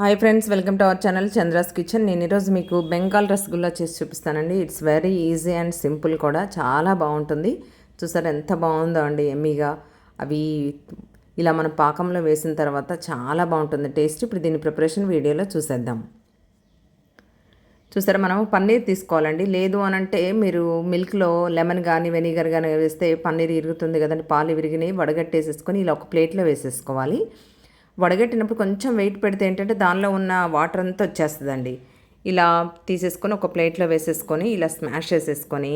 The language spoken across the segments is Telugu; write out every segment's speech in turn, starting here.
Hi friends welcome to our channel Chandra's kitchen నేను ఈరోజు మీకు బెంగాల్ రసగుల్లా చేసి చూపిస్తానండి. It's very easy and simple కూడా. చాలా బాగుంటుంది. చూసారు ఎంత బాగుందో అండి ఎమ్మీగా. అవి ఇలా మన పాకంలో వేసిన తర్వాత చాలా బాగుంటుంది. టేస్ట్ ఇప్పుడు దీని ప్రిపరేషన్ వీడియోలో చూసేద్దాం. చూసారా మనం పన్నీర్ తీసుకోవాలండి. లేదు అని అంటే మీరు మిల్క్లో లెమన్ కానీ వెనిగర్ కానీ వేస్తే పన్నీర్ ఇరుగుతుంది కదండి. పాలు విరిగినాయి వడగట్టేసేసుకొని ఇలా ఒక ప్లేట్లో వేసేసుకోవాలి. వడగట్టినప్పుడు కొంచెం వెయిట్ పెడితే ఏంటంటే దానిలో ఉన్న వాటర్ అంతా వచ్చేస్తుందండి. ఇలా తీసేసుకొని ఒక ప్లేట్లో వేసేసుకొని ఇలా స్మాష్ చేసేసుకొని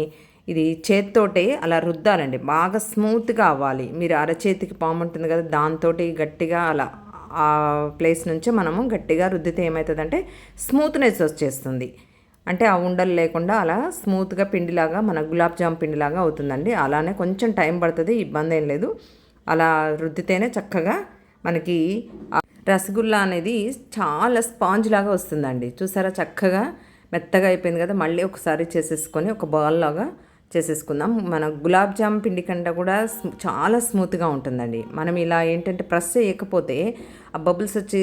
ఇది చేత్తోటే అలా రుద్దాలండి. బాగా స్మూత్గా అవ్వాలి. మీరు అరచేతికి పాము ఉంటుంది కదా దాంతో గట్టిగా అలా ఆ ప్లేస్ నుంచి మనము గట్టిగా రుద్దితే ఏమవుతుందంటే స్మూత్నెస్ వచ్చేస్తుంది. అంటే ఆ ఉండలు లేకుండా అలా స్మూత్గా పిండిలాగా మన గులాబ్ జామ్ పిండిలాగా అవుతుందండి. అలానే కొంచెం టైం పడుతుంది ఇబ్బంది ఏం లేదు. అలా రుద్దితేనే చక్కగా మనకి రసగుల్లా అనేది చాలా స్పాంజ్ లాగా వస్తుందండి. చూసారా? చక్కగా మెత్తగా అయిపోయింది కదా? మళ్ళీ ఒకసారి చేసేసుకొని ఒక బాల్ లాగా చేసేసుకుందాం. మన గులాబ్ జామ్ పిండి కంటే కూడా చాలా స్మూత్గా ఉంటుందండి. మనం ఇలా ఏంటంటే ప్రెస్ చేయకపోతే ఆ బబుల్స్ వచ్చి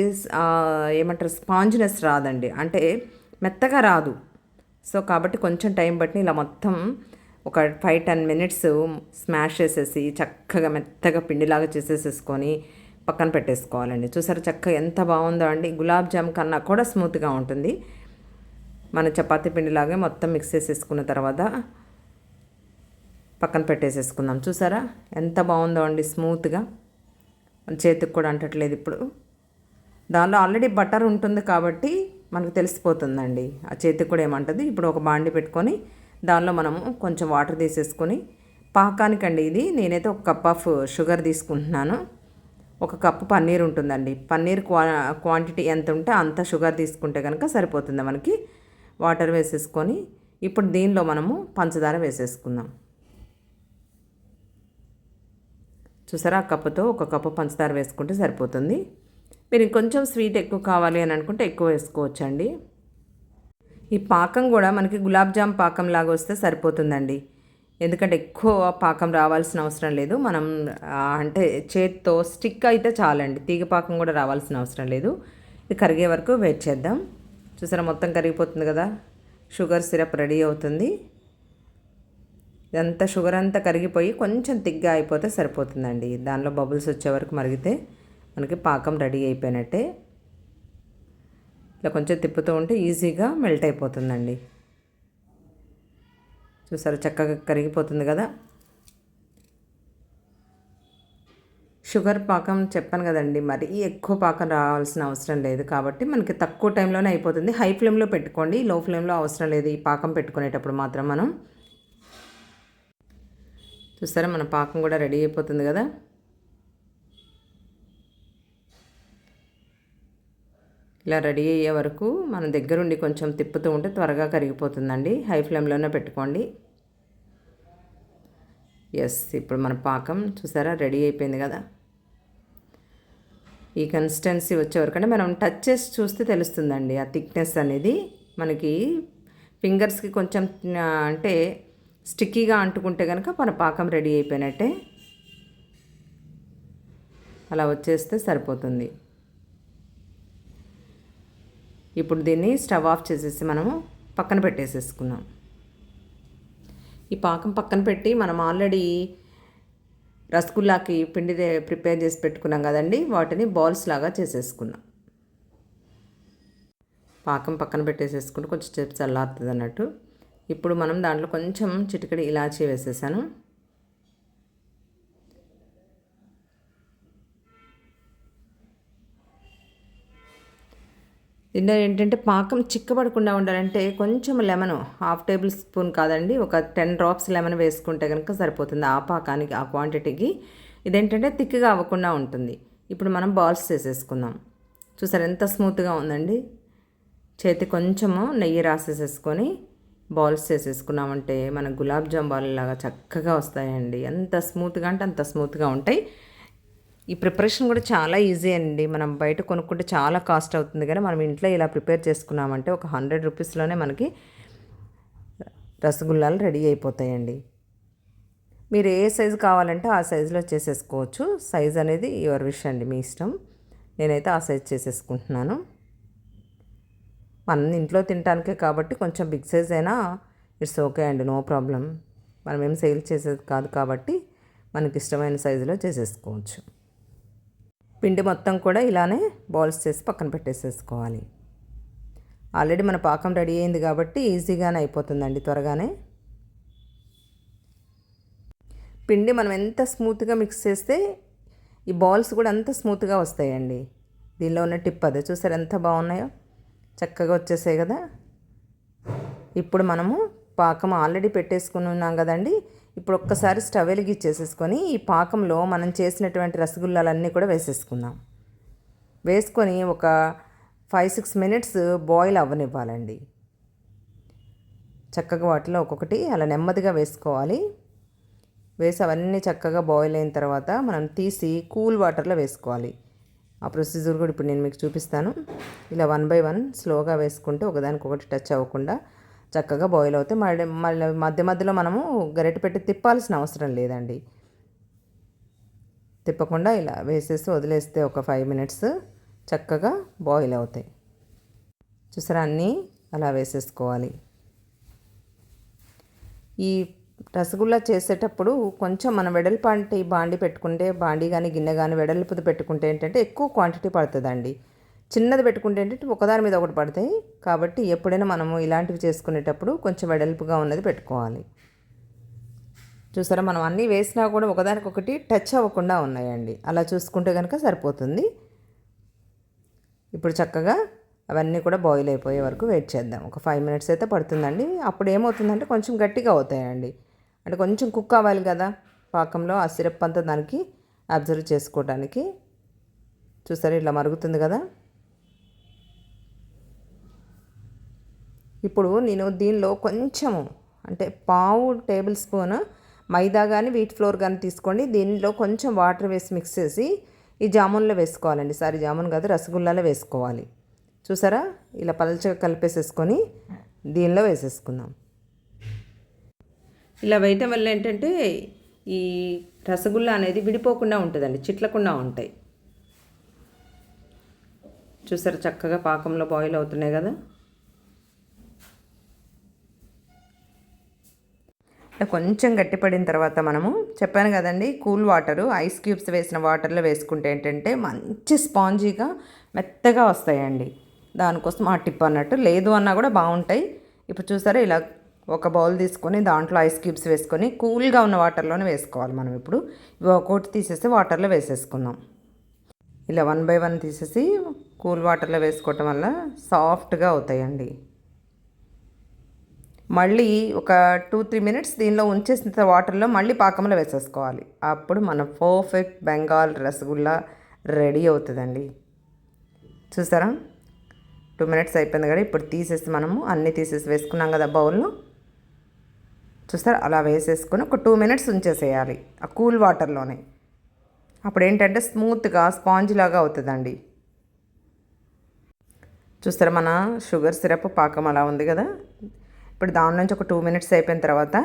ఏమంటారు? స్పాంజ్నెస్ రాదండి. అంటే మెత్తగా రాదు. సో కాబట్టి కొంచెం టైం బట్టి ఇలా మొత్తం ఒక ఫైవ్ టెన్ మినిట్స్ స్మాష్ చేసేసి చక్కగా మెత్తగా పిండిలాగా చేసేసేసుకొని పక్కన పెట్టేసుకోవాలండి. చూసారు చక్కగా ఎంత బాగుందో అండి. గులాబ్ జామ్ కన్నా కూడా స్మూత్గా ఉంటుంది. మన చపాతీ పిండిలాగే మొత్తం మిక్స్ చేసేసుకున్న తర్వాత పక్కన పెట్టేసేసుకుందాం. చూసారా ఎంత బాగుందో అండి స్మూత్గా. చేతికి కూడా అంటట్లేదు ఇప్పుడు. దానిలో ఆల్రెడీ బటర్ ఉంటుంది కాబట్టి మనకు తెలిసిపోతుందండి. ఆ చేతికి కూడా ఏమంటుంది? ఇప్పుడు ఒక బాండి పెట్టుకొని దానిలో మనము కొంచెం వాటర్ తీసేసుకొని పాకానికండి ఇది. నేనైతే ఒక కప్ ఆఫ్ షుగర్ తీసుకుంటున్నాను. ఒక కప్పు పన్నీర్ ఉంటుందండి. పన్నీర్ క్వా క్వాంటిటీ ఎంత ఉంటే అంత షుగర్ తీసుకుంటే కనుక సరిపోతుంది మనకి. వాటర్ వేసేసుకొని ఇప్పుడు దీనిలో మనము పంచదార వేసేసుకుందాం. చూసారా? ఆ కప్పుతో ఒక కప్పు పంచదార వేసుకుంటే సరిపోతుంది. మీరు ఇంకొంచెం స్వీట్ ఎక్కువ కావాలి అని అనుకుంటే ఎక్కువ వేసుకోవచ్చండి. ఈ పాకం కూడా మనకి గులాబ్ జామ్ పాకం లాగా వస్తే సరిపోతుందండి. ఎందుకంటే ఎక్కువ పాకం రావాల్సిన అవసరం లేదు. మనం అంటే చేత్తో స్టిక్ అయితే చాలండి. తీగ పాకం కూడా రావాల్సిన అవసరం లేదు. ఇది కరిగే వరకు వెయిట్ చేద్దాం. చూసారా మొత్తం కరిగిపోతుంది కదా? షుగర్ సిరప్ రెడీ అవుతుంది. ఇదంతా షుగర్ అంతా కరిగిపోయి కొంచెం తిగ్గా అయిపోతే సరిపోతుందండి. దానిలో బబుల్స్ వచ్చే వరకు మరిగితే మనకి పాకం రెడీ అయిపోయినట్టే. ఇలా కొంచెం తిప్పుతూ ఉంటే ఈజీగా మెల్ట్ అయిపోతుందండి. చూసారు చక్కగా కరిగిపోతుంది కదా? షుగర్ పాకం చెప్పాను కదండి మరీ ఎక్కువ పాకం రావాల్సిన అవసరం లేదు కాబట్టి మనకి తక్కువ టైంలోనే అయిపోతుంది. హై ఫ్లేమ్లో పెట్టుకోండి లో ఫ్లేమ్లో అవసరం లేదు ఈ పాకం పెట్టుకునేటప్పుడు మాత్రం మనం. చూసారా మన పాకం కూడా రెడీ అయిపోతుంది కదా? ఇలా రెడీ అయ్యే వరకు మన దగ్గరుండి కొంచెం తిప్పుతూ ఉంటే త్వరగా కరిగిపోతుందండి. హై ఫ్లేమ్లోనే పెట్టుకోండి. ఎస్ ఇప్పుడు మన పాకం చూసారా? రెడీ అయిపోయింది కదా? ఈ కన్సిస్టెన్సీ వచ్చే అంటే మనం టచ్ చేసి చూస్తే తెలుస్తుందండి. ఆ థిక్నెస్ అనేది మనకి ఫింగర్స్కి కొంచెం అంటే స్టిక్కీగా అంటుకుంటే కనుక మన పాకం రెడీ అయిపోయినట్టే. అలా వచ్చేస్తే సరిపోతుంది. ఇప్పుడు దీన్ని స్టవ్ ఆఫ్ చేసేసి మనము పక్కన పెట్టేసేసుకుందాం. ఈ పాకం పక్కన పెట్టి మనం ఆల్రెడీ రసగుల్లాకి పిండి ప్రిపేర్ చేసి పెట్టుకున్నాం కదండి వాటిని బాల్స్ లాగా చేసేసుకున్నాం పాకం పక్కన పెట్టేసేసుకుంటే కొంచెం సేపు చల్లారుతుంది అన్నట్టు. ఇప్పుడు మనం దాంట్లో కొంచెం చిటికడి ఇలాచీ వేసేసాను. దీంట్లో ఏంటంటే పాకం చిక్కబడకుండా ఉండాలంటే కొంచెం లెమన్ హాఫ్ టేబుల్ స్పూన్ కాదండి ఒక టెన్ డ్రాప్స్ లెమన్ వేసుకుంటే కనుక సరిపోతుంది ఆ పాకానికి ఆ క్వాంటిటీకి. ఇదేంటంటే థిక్గా అవ్వకుండా ఉంటుంది. ఇప్పుడు మనం బాల్స్ చేసేసుకుందాం. చూసారు ఎంత స్మూత్గా ఉందండి? చేతి కొంచెము నెయ్యి రాసేసేసుకొని బాల్స్ చేసేసుకున్నామంటే మన గులాబ్ జామ్ బాల్ లాగా చక్కగా వస్తాయండి. ఎంత స్మూత్గా అంటే అంత స్మూత్గా ఉంటాయి. ఈ ప్రిపరేషన్ కూడా చాలా ఈజీ అండి. మనం బయట కొనుక్కుంటే చాలా కాస్ట్ అవుతుంది. కానీ మనం ఇంట్లో ఇలా ప్రిపేర్ చేసుకున్నామంటే ఒక హండ్రెడ్ రూపీస్లోనే మనకి రసగుల్లాలు రెడీ అయిపోతాయండి. మీరు ఏ సైజు కావాలంటే ఆ సైజులో చేసేసుకోవచ్చు. సైజ్ అనేది యువర్ విష్ అండి మీ ఇష్టం. నేనైతే ఆ సైజ్ చేసేసుకుంటున్నాను. మన ఇంట్లో తినడానికే కాబట్టి కొంచెం బిగ్ సైజ్ అయినా ఇట్స్ ఓకే అండి నో ప్రాబ్లం. మనం ఏం సేల్ చేసేది కాదు కాబట్టి మనకి ఇష్టమైన సైజులో చేసేసుకోవచ్చు. పిండి మొత్తం కూడా ఇలానే బాల్స్ చేసి పక్కన పెట్టేసేసుకోవాలి. ఆల్రెడీ మన పాకం రెడీ అయింది కాబట్టి ఈజీగానే అయిపోతుందండి త్వరగానే. పిండి మనం ఎంత స్మూత్గా మిక్స్ చేస్తే ఈ బాల్స్ కూడా అంత స్మూత్గా వస్తాయండి. దీనిలో ఉన్న టిప్ అదే. చూసారు ఎంత బాగున్నాయో? చక్కగా వచ్చేసాయి కదా. ఇప్పుడు మనము పాకం ఆల్రెడీ పెట్టేసుకుని ఉన్నాం కదండి. ఇప్పుడు ఒక్కసారి స్టవ్ వెలిగించేసేసుకొని ఈ పాకంలో మనం చేసినటువంటి రసగుల్లాలన్నీ కూడా వేసేసుకుందాం. వేసుకొని ఒక ఫైవ్ సిక్స్ మినిట్స్ బాయిల్ అవ్వనివ్వాలండి. చక్కగా వాటిలో ఒక్కొక్కటి అలా నెమ్మదిగా వేసుకోవాలి. వేసి అవన్నీ చక్కగా బాయిల్ అయిన తర్వాత మనం తీసి కూల్ వాటర్లో వేసుకోవాలి. ఆ ప్రొసీజర్ కూడా ఇప్పుడు నేను మీకు చూపిస్తాను. ఇలా వన్ బై వన్ స్లోగా వేసుకుంటే ఒకదానికొకటి టచ్ అవ్వకుండా చక్కగా బాయిల్ అవుతాయి. మళ్ళీ మళ్ళీ మధ్య మధ్యలో మనము గరిటె పెట్టి తిప్పాల్సిన అవసరం లేదండి. తిప్పకుండా ఇలా వేసేసి వదిలేస్తే ఒక ఫైవ్ మినిట్స్ చక్కగా బాయిల్ అవుతాయి. చూసారా? అన్నీ అలా వేసేసుకోవాలి. ఈ రసగుల్లా చేసేటప్పుడు కొంచెం మనం వెడల్పాంటి బాండి పెట్టుకుంటే బాండి కానీ గిన్నె కానీ వెడల్పుది పెట్టుకుంటే ఏంటంటే ఎక్కువ క్వాంటిటీ పడుతుందండి. చిన్నది పెట్టుకుంటే ఏంటంటే ఒకదాని మీద ఒకటి పడతాయి. కాబట్టి ఎప్పుడైనా మనము ఇలాంటివి చేసుకునేటప్పుడు కొంచెం వెడల్పుగా ఉన్నది పెట్టుకోవాలి. చూసారా? మనం అన్నీ వేసినా కూడా ఒకదానికొకటి టచ్ అవ్వకుండా ఉన్నాయండి. అలా చూసుకుంటే కనుక సరిపోతుంది. ఇప్పుడు చక్కగా అవన్నీ కూడా బాయిల్ అయిపోయే వరకు వెయిట్ చేద్దాం. ఒక ఫైవ్ మినిట్స్ అయితే పడుతుందండి. అప్పుడు ఏమవుతుందంటే కొంచెం గట్టిగా అవుతాయండి. అంటే కొంచెం కుక్ అవ్వాలి కదా? పాకంలో ఆ సిరప్ అంతా దానికి అబ్జర్వ్ చేసుకోవడానికి చూసారా? ఇట్లా మరుగుతుంది కదా? ఇప్పుడు నేను దీనిలో కొంచెము అంటే పావు టేబుల్ స్పూన్ మైదా కానీ వీట్ ఫ్లోర్ కానీ తీసుకోండి. దీనిలో కొంచెం వాటర్ వేసి మిక్స్ చేసి ఈ జామున్లో వేసుకోవాలండి. సారీ జామున్ కాదు రసగుల్లాలో వేసుకోవాలి. చూసారా? ఇలా పలచగా కలిపేసేసుకొని దీనిలో వేసేసుకుందాం. ఇలా వేయటం వల్ల ఏంటంటే ఈ రసగుల్లా అనేది విడిపోకుండా ఉంటుందండి చిట్లకుండా ఉంటాయి. చూసారా? చక్కగా పాకంలో బాయిల్ అవుతున్నాయి కదా. కొంచెం గట్టిపడిన తర్వాత మనము చెప్పాను కదండి కూల్ వాటరు ఐస్ క్యూబ్స్ వేసిన వాటర్లో వేసుకుంటే ఏంటంటే మంచి స్పాంజీగా మెత్తగా వస్తాయండి. దానికోసం ఆ టిప్ అన్నట్టు. లేదు అన్నా కూడా బాగుంటాయి. ఇప్పుడు చూసారా ఇలా ఒక బౌల్ తీసుకొని దాంట్లో ఐస్ క్యూబ్స్ వేసుకొని కూల్గా ఉన్న వాటర్లోనే వేసుకోవాలి మనం ఇప్పుడు. ఇవి ఒక్కొక్కటి తీసేసి వాటర్లో వేసేసుకుందాం. ఇలా వన్ బై వన్ తీసేసి కూల్ వాటర్లో వేసుకోవటం వల్ల సాఫ్ట్గా అవుతాయండి. మళ్ళీ ఒక టూ త్రీ మినిట్స్ దీనిలో ఉంచేసిన వాటర్లో మళ్ళీ పాకంలో వేసేసుకోవాలి. అప్పుడు మన పర్ఫెక్ట్ బెంగాల్ రసగుల్లా రెడీ అవుతుందండి. చూసారా? టూ మినిట్స్ అయిపోయింది కదా ఇప్పుడు తీసేసి మనము అన్నీ తీసేసి వేసుకున్నాం కదా బౌల్లో. చూస్తారు అలా వేసేసుకొని ఒక టూ మినిట్స్ ఉంచేసేయాలి ఆ కూల్ వాటర్లోనే. అప్పుడు ఏంటంటే స్మూత్గా స్పాంజ్ లాగా అవుతుందండి. చూస్తారా మన షుగర్ సిరప్ పాకం అలా ఉంది కదా? ఇప్పుడు దాని నుంచి ఒక టూ మినిట్స్ అయిపోయిన తర్వాత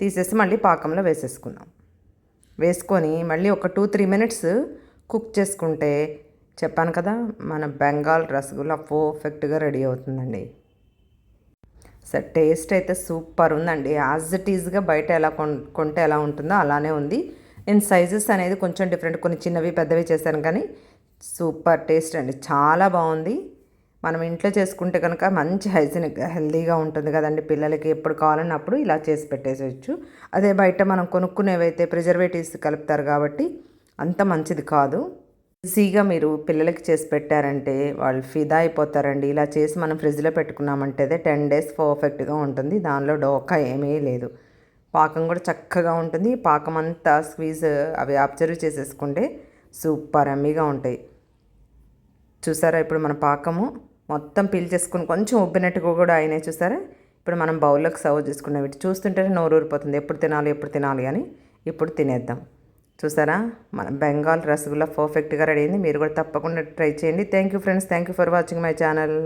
తీసేసి మళ్ళీ పాకంలో వేసేసుకుందాం. వేసుకొని మళ్ళీ ఒక టూ త్రీ మినిట్స్ కుక్ చేసుకుంటే చెప్పాను కదా మన బెంగాల్ రసగుల్లా పర్ఫెక్ట్గా రెడీ అవుతుందండి. సార్ టేస్ట్ అయితే సూపర్ ఉందండి. యాజ్ ఇట్ ఈజ్గా బయట ఎలా కొంటే ఎలా ఉంటుందో అలానే ఉంది. నేను సైజెస్ అనేది కొంచెం డిఫరెంట్ కొన్ని చిన్నవి పెద్దవి చేశాను కానీ సూపర్ టేస్ట్ అండి. చాలా బాగుంది. మనం ఇంట్లో చేసుకుంటే కనుక మంచి హైజీనిక్ హెల్దీగా ఉంటుంది కదండి. పిల్లలకి ఎప్పుడు కావాలన్నప్పుడు ఇలా చేసి పెట్టేసేయచ్చు. అదే బయట మనం కొనుక్కునేవైతే ప్రిజర్వేటివ్స్ కలుపుతారు కాబట్టి అంత మంచిది కాదు. ఈజీగా మీరు పిల్లలకి చేసి పెట్టారంటే వాళ్ళు ఫిదా అయిపోతారండి. ఇలా చేసి మనం ఫ్రిడ్జ్లో పెట్టుకున్నామంటే టెన్ డేస్ పర్ఫెక్ట్గా ఉంటుంది. దానిలో డోకా ఏమీ లేదు. పాకం కూడా చక్కగా ఉంటుంది. పాకం అంతా స్క్వీజ్ అవి అబ్జర్వ్ చేసేసుకుంటే సూపర్ అమ్మీగా ఉంటాయి. చూసారా ఇప్పుడు మన పాకము? మొత్తం పీల్చేసుకుని కొంచెం ఉబ్బినట్టుగా కూడా అయినాయి చూసారా? ఇప్పుడు మనం బౌల్లోకి సర్వ్ చేసుకున్న వీటి చూస్తుంటేనే నోరు ఊరిపోతుంది. ఎప్పుడు తినాలి ఎప్పుడు తినాలి అని ఇప్పుడు తినేద్దాం. చూసారా? మన బెంగాల్ రసగుల్లా పర్ఫెక్ట్గా రెడీ అయింది. మీరు కూడా తప్పకుండా ట్రై చేయండి. Thank you friends thank you for watching my channel